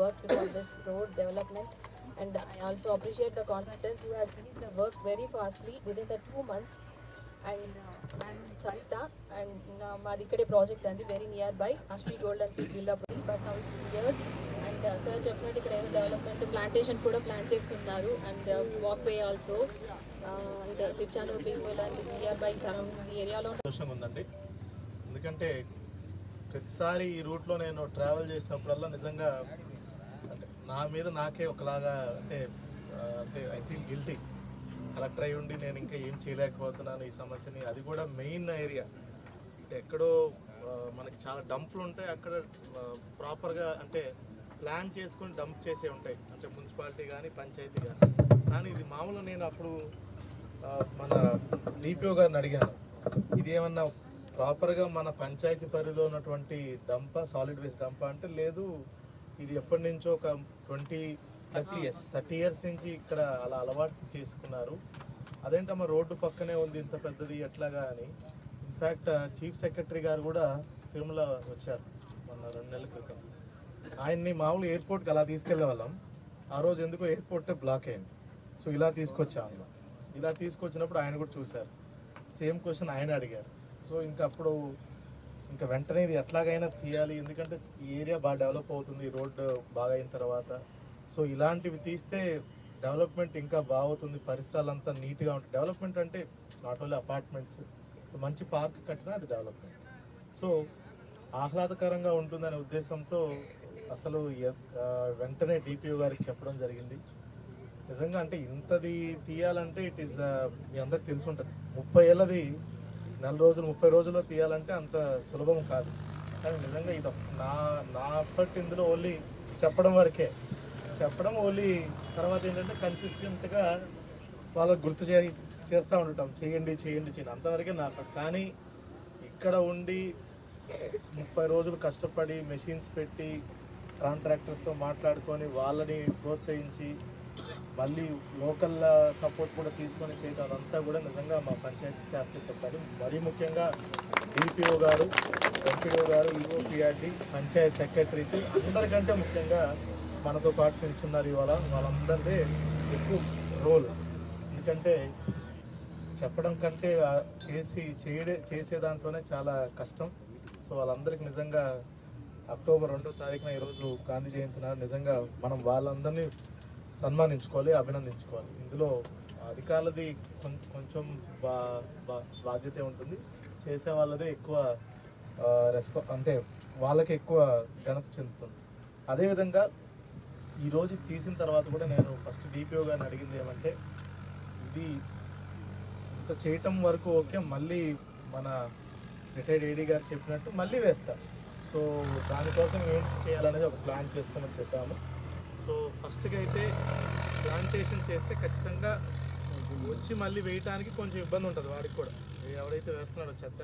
worked for this road development. And I also appreciate the contractors who has finished the work very fastly within the two months. And uh, I'm Sarita మాది ఇక్కడే project అండి very near by Ashwi gold and fit villa but now it's clear and sir చెప్పినట్టు ఇక్కడ ఏదో development plantation కూడా plan చేస్తున్నారు and walkway also and Tiruchanur people and near by surroundings ఈ ఏరియాలో సంతోషంగా ఉందండి. ఎందుకంటే ప్రతిసారి ఈ రూట్లో నేను ట్రావెల్ చేసినప్పుడల్లా నిజంగా నా మీద నాకే ఒకలాగా అంటే అంటే ఐ ఫీల్ గిల్టీ కలెక్టర్ అయి ఉండి నేను ఇంకా ఏం చేయలేకపోతున్నాను ఈ సమస్యని. అది కూడా మెయిన్ ఏరియా. అంటే ఎక్కడో మనకి చాలా డంపులు ఉంటాయి. అక్కడ ప్రాపర్గా అంటే ప్లాన్ చేసుకొని డంప్ చేసే ఉంటాయి. అంటే మున్సిపాలిటీ కానీ పంచాయతీ కానీ కానీ ఇది మామూలు నేను అప్పుడు మన డిపిఓ గారిని అడిగాను. ఇది ఏమన్నా ప్రాపర్గా మన పంచాయతీ పరిధిలో ఉన్నటువంటి డంప సాలిడ్ వేస్ట్ డంప అంటే లేదు. ఇది ఎప్పటి నుంచో ఒక twenty thirty years thirty years నుంచి ఇక్కడ అలా అలవాటు చేసుకున్నారు. అదేంటమ్మా రోడ్డు పక్కనే ఉంది ఇంత పెద్దది ఎట్లాగా అని. ఇన్ఫ్యాక్ట్ చీఫ్ సెక్రటరీ గారు కూడా తిరుమల వచ్చారు మొన్న రెండు నెలల క్రితం. ఆయన్ని మామూలు ఎయిర్పోర్ట్కి అలా తీసుకెళ్ళే వాళ్ళం ఆ రోజు ఎందుకో ఎయిర్పోర్ట్ బ్లాక్ అయింది. సో ఇలా తీసుకొచ్చాం అన్నమాట ఇలా తీసుకొచ్చినప్పుడు ఆయన కూడా చూశారు. సేమ్ క్వశ్చన్ ఆయన అడిగారు. సో ఇంకా అప్పుడు ఇంకా వెంటనే ఇది ఎట్లాగైనా తీయాలి. ఎందుకంటే ఈ ఏరియా బాగా డెవలప్ అవుతుంది రోడ్ బాగా అయిన తర్వాత. సో ఇలాంటివి తీస్తే డెవలప్మెంట్ ఇంకా బాగుతుంది పరిసరాలంతా నీట్గా ఉంటుంది డెవలప్మెంట్ అంటే నాట్ ఓన్లీ అపార్ట్మెంట్స్. మంచి పార్క్ కట్టినా అది డెవలప్మెంట్. సో ఆహ్లాదకరంగా ఉంటుందనే ఉద్దేశంతో అసలు వెంటనే డిపిఓ గారికి చెప్పడం జరిగింది. నిజంగా అంటే ఇంతది తీయాలంటే ఇట్ ఈస్ మీ అందరికి తెలిసి ఉంటుంది. ముప్పై ఏళ్ళది నెల రోజులు ముప్పై రోజుల్లో తీయాలంటే అంత సులభం కాదు. కానీ నిజంగా ఇది నా నా ఇందులో ఓన్లీ చెప్పడం వరకే. చెప్పడం ఓన్లీ తర్వాత ఏంటంటే కన్సిస్టెంట్గా వాళ్ళకి గుర్తు చే చేస్తూ ఉండటం. చేయండి చేయండి చేయండి. అంతవరకే నా కానీ ఇక్కడ ఉండి ముప్పై రోజులు కష్టపడి మెషిన్స్ పెట్టి కాంట్రాక్టర్స్తో మాట్లాడుకొని వాళ్ళని ప్రోత్సహించి మళ్ళీ లోకల్ సపోర్ట్ కూడా తీసుకొని చేయడం అదంతా కూడా నిజంగా మా పంచాయతీ స్టాఫ్కి చెప్పారు మరీ ముఖ్యంగా డిపిఓ గారు ఎంపీఓ గారు ఈఓపిఆర్డి పంచాయత్ సెక్రటరీస్ అందరికంటే ముఖ్యంగా మనతో పాటు నిల్చున్నారు ఇవాళ. వాళ్ళందరిదే ఎక్కువ రోల్ ఎందుకంటే చెప్పడం కంటే చేసి చేయడే చేసే దాంట్లోనే చాలా కష్టం. సో వాళ్ళందరికీ నిజంగా అక్టోబర్ రెండో తారీఖున ఈరోజు గాంధీ జయంతి నిజంగా మనం వాళ్ళందరినీ సన్మానించుకోవాలి అభినందించుకోవాలి. ఇందులో అధికారులది కొంచెం బా బా- బాధ్యత ఉంటుంది. చేసే వాళ్ళదే ఎక్కువ రెస్పా అంటే వాళ్ళకి ఎక్కువ ఘనత చెందుతుంది. అదేవిధంగా ఈరోజు తీసిన తర్వాత కూడా నేను ఫస్ట్ డిపిఓ గారిని అడిగింది ఏమంటే ఇది ఇంత చేయటం వరకు ఓకే మళ్ళీ మన రిటైర్డ్ ఏడీ గారు చెప్పినట్టు మళ్ళీ వేస్తారు. సో దానికోసం ఏంటి చేయాలనేది ఒక ప్లాన్ చేసుకోమని చెప్పాము. సో ఫస్ట్గా అయితే ప్లాంటేషన్ చేస్తే ఖచ్చితంగా వచ్చి మళ్ళీ వేయటానికి కొంచెం ఇబ్బంది ఉంటుంది వాడికి కూడా. ఎవడైతే వేస్తున్నాడో చెత్త.